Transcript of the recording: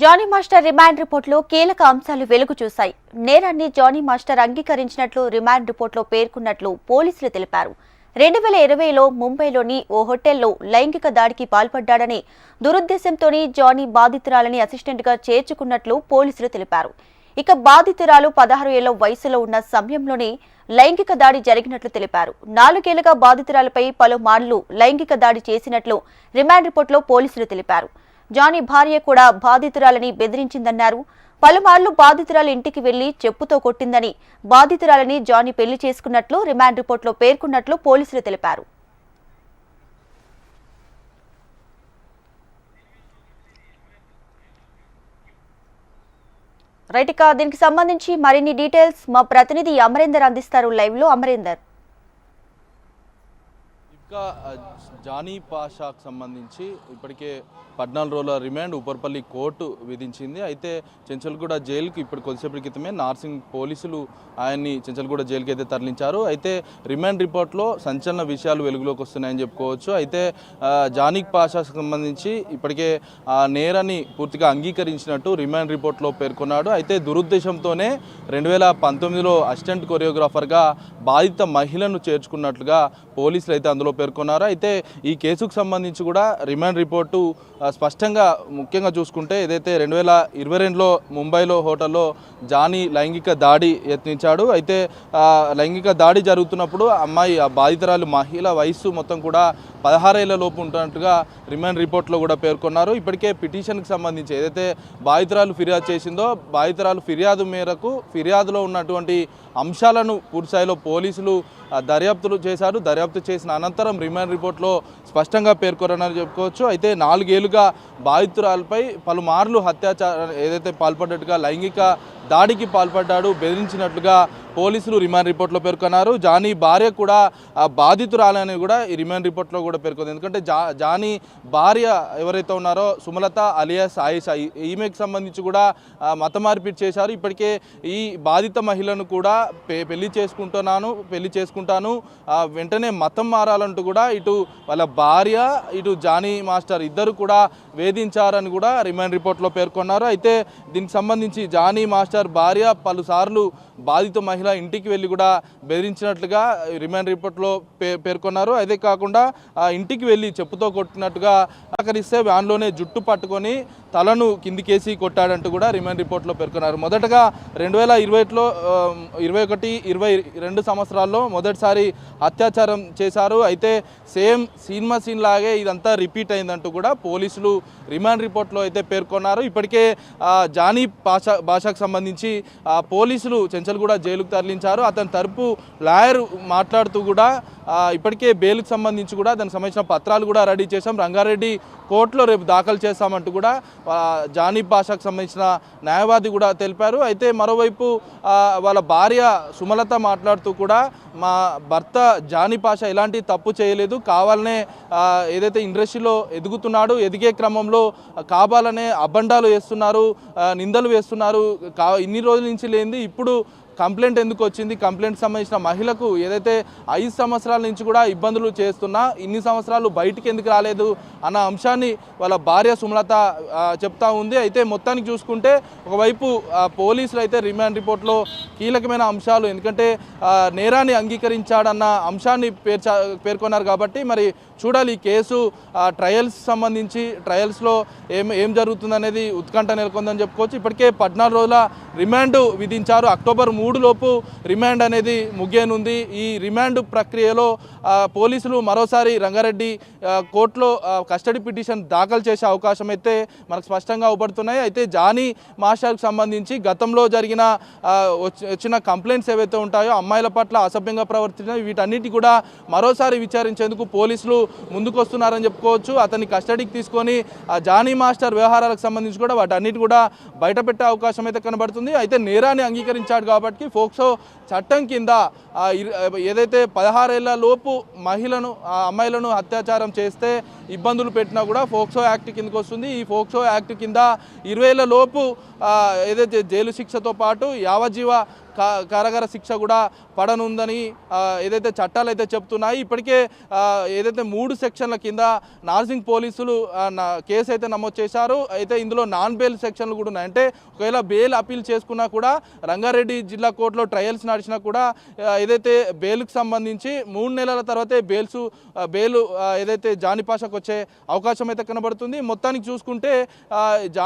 Johnny master remand రిపోర్టులో కీలక అంశాలు వెలుగు చూశాయి. నేరాన్ని జానీ మాస్టర్ అంగీకరించినట్లు రిమాండ్ రిపోర్టులో పేర్కొన్నట్లు పోలీసులు తెలిపారు. రెండు వేల ఇరవైలో ముంబైలోని ఓ హోటల్లో లైంగిక దాడికి పాల్పడ్డాడని దురుద్దేశంతోనే జానీ బాధితురాలని అసిస్టెంట్గా చేర్చుకున్నట్లు పోలీసులు తెలిపారు. ఇక బాధితురాలు పదహారు ఏళ్ళ వయసులో ఉన్న సమయంలోనే లైంగిక దాడి జరిగినట్లు తెలిపారు. నాలుగేళ్ళుగా బాధితురాలపై పలుమార్లు లైంగిక దాడి చేసినట్లు రిమాండ్ రిపోర్టులో పోలీసులు తెలిపారు. జానీ భార్య కూడా బాధితురాలని బెదిరించిందన్నారు. పలుమార్లు బాధితురాలు ఇంటికి వెళ్ళి చెప్పుతో కొట్టిందని బాధితురాలని జానీ పెళ్ళి చేసుకున్నట్లు రిమాండ్ రిపోర్టులో పేర్కొన్నట్లు పోలీసులు తెలిపారు. రైట్ ఇక దీనికి సంబంధించి మరిన్ని డీటెయిల్స్ మా ప్రతినిధి అమరేందర్ అందిస్తారు. లైవ్లో అమరేందర్. ఇంకా జానీ పాషాకు సంబంధించి ఇప్పటికే పద్నాలుగు రోజుల రిమాండ్ ఉపర్పల్లి కోర్టు విధించింది. అయితే చెంచల్గూడ జైలుకు ఇప్పుడు కొద్దిసేపటి క్రితమే నార్సింగ్ పోలీసులు ఆయన్ని చెంచల్గూడ జైలుకి అయితే తరలించారు. అయితే రిమాండ్ రిపోర్ట్లో సంచలన విషయాలు వెలుగులోకి వస్తున్నాయని చెప్పుకోవచ్చు. అయితే జానీక్ పాషాకు సంబంధించి ఇప్పటికే ఆ నేరాన్ని పూర్తిగా అంగీకరించినట్టు రిమాండ్ రిపోర్ట్లో పేర్కొన్నాడు. అయితే దురుద్దేశంతోనే రెండు వేల పంతొమ్మిదిలో అసిస్టెంట్ కొరియోగ్రాఫర్గా బాధిత మహిళను చేర్చుకున్నట్లుగా పోలీసులు అయితే అందులో పేర్కొన్నారు. అయితే ఈ కేసుకు సంబంధించి కూడా రిమాండ్ రిపోర్టు స్పష్టంగా ముఖ్యంగా చూసుకుంటే ఏదైతే రెండు వేల ఇరవై రెండులో ముంబైలో హోటల్లో జానీ లైంగిక దాడి యత్నించాడు. అయితే లైంగిక దాడి జరుగుతున్నప్పుడు అమ్మాయి ఆ బాధితురాలు మహిళ వయస్సు మొత్తం కూడా పదహారేళ్ళ లోపు ఉంటున్నట్టుగా రిమాండ్ రిపోర్ట్లో కూడా పేర్కొన్నారు. ఇప్పటికే పిటిషన్కి సంబంధించి ఏదైతే బాధితురాలు ఫిర్యాదు చేసిందో బాధితురాలు ఫిర్యాదు మేరకు ఫిర్యాదులో ఉన్నటువంటి అంశాలను పూర్తిస్థాయిలో పోలీసులు దర్యాప్తులు చేశారు. దర్యాప్తు చేసిన అనంతరం రిమాండ్ రిపోర్ట్లో స్పష్టంగా పేర్కొన్నారని చెప్పుకోవచ్చు. అయితే నాలుగేళ్ళుగా బాధితురాలపై పలుమార్లు హత్యాచార ఏదైతే పాల్పడ్డట్టుగా లైంగిక దాడికి పాల్పడ్డాడు బెదిరించినట్లుగా పోలీసులు రిమాండ్ రిపోర్ట్లో పేర్కొన్నారు. జానీ భార్య కూడా బాధితురాలని కూడా ఈ రిమాండ్ రిపోర్ట్లో కూడా పేర్కొంది. ఎందుకంటే జా జానీ భార్య ఎవరైతే ఉన్నారో సుమలత అలియాస్ ఆయిషా ఈ- ఈమెకు సంబంధించి కూడా మత మార్పిడి చేశారు. ఇప్పటికే ఈ బాధిత మహిళను కూడా పె పెళ్ళి చేసుకుంటున్నాను పెళ్ళి చేసుకుంటాను. వెంటనే మతం మారాలంటూ కూడా ఇటు వాళ్ళ భార్య ఇటు జానీ మాస్టర్ ఇద్దరు కూడా వేధించారని కూడా రిమాండ్ రిపోర్ట్లో పేర్కొన్నారు. అయితే దీనికి సంబంధించి జానీ మాస్టర్ భార్య పలుసార్లు బాధిత మహిళ ఇంటికి వెళ్ళి కూడా బెదిరించినట్లుగా రిమాండ్ రిపోర్ట్లో పే పేర్కొన్నారు. అదే కాకుండా ఇంటికి వెళ్ళి చెప్పుతో కొట్టినట్టుగా ఆకరిస్తే వ్యాన్లోనే జుట్టు పట్టుకొని తలను కిందికేసి కొట్టాడంటూ కూడా రిమాండ్ రిపోర్ట్లో పేర్కొన్నారు. మొదటగా రెండు వేల ఇరవైలో ఇరవై ఒకటి ఇరవై రెండు సంవత్సరాల్లో మొదటిసారి అత్యాచారం చేశారు. అయితే సేమ్ సినిమా సీన్ లాగే ఇదంతా రిపీట్ అయిందంటూ కూడా పోలీసులు రిమాండ్ రిపోర్ట్లో అయితే పేర్కొన్నారు. ఇప్పటికే జానీ భాష భాషకు సంబంధించి పోలీసులు చెంచల్గూడ జైలుకు తరలించారు. అతని తరపు లాయర్ మాట్లాడుతూ కూడా ఇప్పటికే బెయిల్కి సంబంధించి కూడా దానికి సంబంధించిన పత్రాలు కూడా రెడీ చేశాం. రంగారెడ్డి కోర్టులో రేపు దాఖలు చేస్తామంటూ కూడా జానీ భాషకు సంబంధించిన న్యాయవాది కూడా తెలిపారు. అయితే మరోవైపు వాళ్ళ భార్య సుమలత మాట్లాడుతూ కూడా మా భర్త జానీ పాష ఎలాంటి తప్పు చేయలేదు. కావాలనే ఏదైతే ఇండస్ట్రీలో ఎదుగుతున్నాడు ఎదిగే క్రమంలో కావాలనే అబండాలు వేస్తున్నారు నిందలు వేస్తున్నారు. కా ఇన్ని రోజుల నుంచి లేనిది ఇప్పుడు కంప్లైంట్ ఎందుకు వచ్చింది? కంప్లైంట్ సంబంధించిన మహిళకు ఏదైతే ఐదు సంవత్సరాల నుంచి కూడా ఇబ్బందులు చేస్తున్నా ఇన్ని సంవత్సరాలు బయటికి ఎందుకు రాలేదు అన్న అంశాన్ని వాళ్ళ భార్య సుమలత చెప్తా ఉంది. అయితే మొత్తానికి చూసుకుంటే ఒకవైపు పోలీసులు అయితే రిమాండ్ రిపోర్ట్లో కీలకమైన అంశాలు ఎందుకంటే నేరాన్ని అంగీకరించాడన్న అంశాన్ని పేర్చా పేర్కొన్నారు కాబట్టి మరి చూడాలి ఈ కేసు ట్రయల్స్ సంబంధించి ట్రయల్స్లో ఏం ఏం జరుగుతుందనేది ఉత్కంఠ నెలకొందని చెప్పుకోవచ్చు. ఇప్పటికే పద్నాలుగు రోజుల రిమాండ్ విధించారు. అక్టోబర్ మూడు మూడులోపు రిమాండ్ అనేది ముగియనుంది. ఈ రిమాండ్ ప్రక్రియలో పోలీసులు మరోసారి రంగారెడ్డి కోర్టులో కస్టడీ పిటిషన్ దాఖలు చేసే అవకాశం అయితే మనకు స్పష్టంగా అవుపడుతున్నాయి. అయితే జానీ మాస్టర్కు సంబంధించి గతంలో జరిగిన వచ్చి- వచ్చిన కంప్లైంట్స్ ఏవైతే ఉంటాయో అమ్మాయిల పట్ల అసభ్యంగా ప్రవర్తించిన వీటన్నిటి కూడా మరోసారి విచారించేందుకు పోలీసులు ముందుకొస్తున్నారని చెప్పుకోవచ్చు. అతన్ని కస్టడీకి తీసుకొని జానీ మాస్టర్ వ్యవహారాలకు సంబంధించి కూడా వాటన్నిటి కూడా బయటపెట్టే అవకాశం అయితే కనబడుతుంది. అయితే నేరాన్ని అంగీకరించాడు కాబట్టి ఫోక్సో చట్టం కింద ఏదైతే పదహారేళ్ళ లోపు మహిళను అమ్మాయిలను అత్యాచారం చేస్తే ఇబ్బందులు పెట్టినా కూడా ఫోక్సో యాక్ట్ కిందకు వస్తుంది. ఈ ఫోక్సో యాక్ట్ కింద ఇరవైల లోపు ఏదైతే జైలు శిక్షతో పాటు యావజ్జీవ కారాగార శిక్ష కూడా పడనుందని ఏదైతే చట్టాలు అయితే చెప్తున్నాయి ఇప్పటికే ఏదైతే మూడు సెక్షన్ల కింద నార్సింగ్ పోలీసులు కేసు అయితే నమోదు చేశారు అయితే ఇందులో నాన్ బెయిల్ సెక్షన్లు కూడా ఉన్నాయి. అంటే ఒకవేళ బెయిల్ అప్పీల్ చేసుకున్నా కూడా రంగారెడ్డి జిల్లా కోర్టులో ట్రయల్స్ నడిచినా కూడా ఏదైతే బెయిల్కి సంబంధించి మూడు నెలల తర్వాతే బెయిల్స్ బెయిల్ ఏదైతే జానిపాషకు వచ్చే అవకాశం అయితే కనబడుతుంది. మొత్తానికి చూసుకుంటే జా